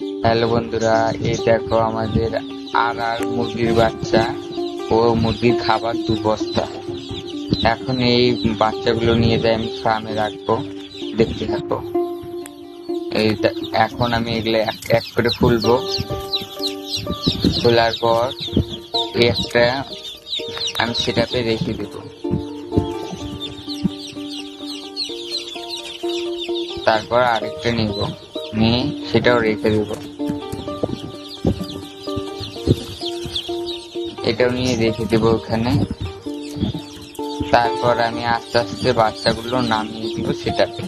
Hello বন্ধুরা এই দেখো আমাদের আর আর মুরগির বাচ্চা ও মুরগির খাবার দু বস্তা এখন এই বাচ্চাগুলো নিয়ে যাই, আমি ফার্মে রাখব। দেখতে থাকো। এই এখন আমি এগুলো এক এক করে খুলবো। খোলার পর একটা আমি সেটাতে রেখে দেবো। তারপর আরেকটা নিব। নিয়ে সেটাও রেখে দেব। এটাও নিয়ে রেখে দেব ওখানে। তারপর আমি আস্তে আস্তে বাচ্চাগুলো নামিয়ে দিব সেটাতে।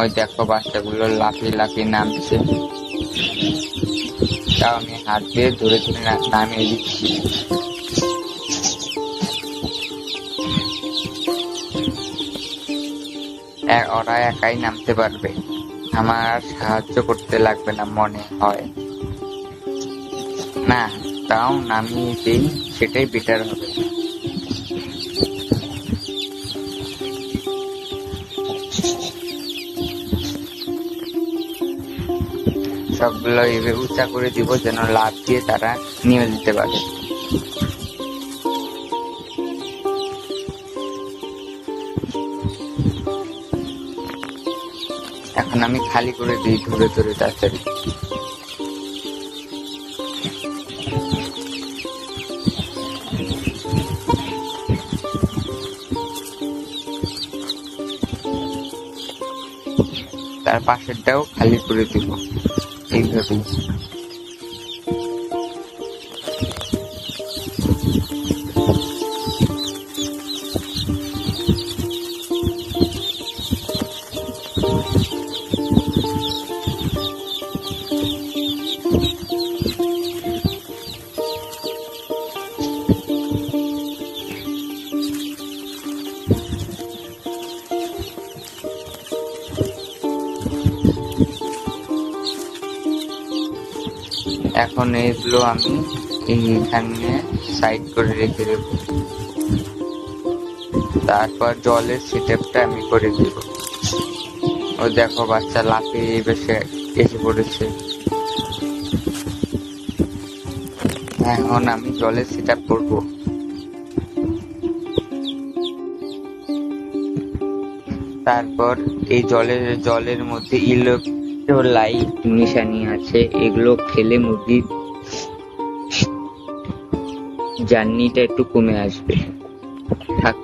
ওই দেখো বাচ্চাগুলো লাফিয়ে লাফিয়ে নামছে। তাও আমি হাত দিয়ে ধরে ধরে নামিয়ে দিচ্ছি। ওরা একাই নামতে পারবে। আমার সাহায্য করতে লাগবে না মনে হয়। না তাও নামিয়ে দিই সেটাই বেটার হবে। সবগুলো উঁচা করে দিব যেন লাভ দিয়ে তারা নিয়ে যেতে পারে। এখন আমি খালি করে দিই ধরে ধরে তাড়াতাড়ি। তার পাশেরটাও খালি করে দিব এইভাবেই। এখন এইগুলো আমি এইখানে সাইড করে রেখে দেব। তারপর জলের সেটআপটা আমি করে দেব। ও দেখো, বাচ্চা লাফিয়ে বেশে এসে পড়েছে। এখন আমি জলের সেটআপ করব। তারপর এই জলের জলের মধ্যে লাইট নিশানি আছে এগুলো খেলে মুরগির জার্নিটা একটু কমে আসবে। থাক।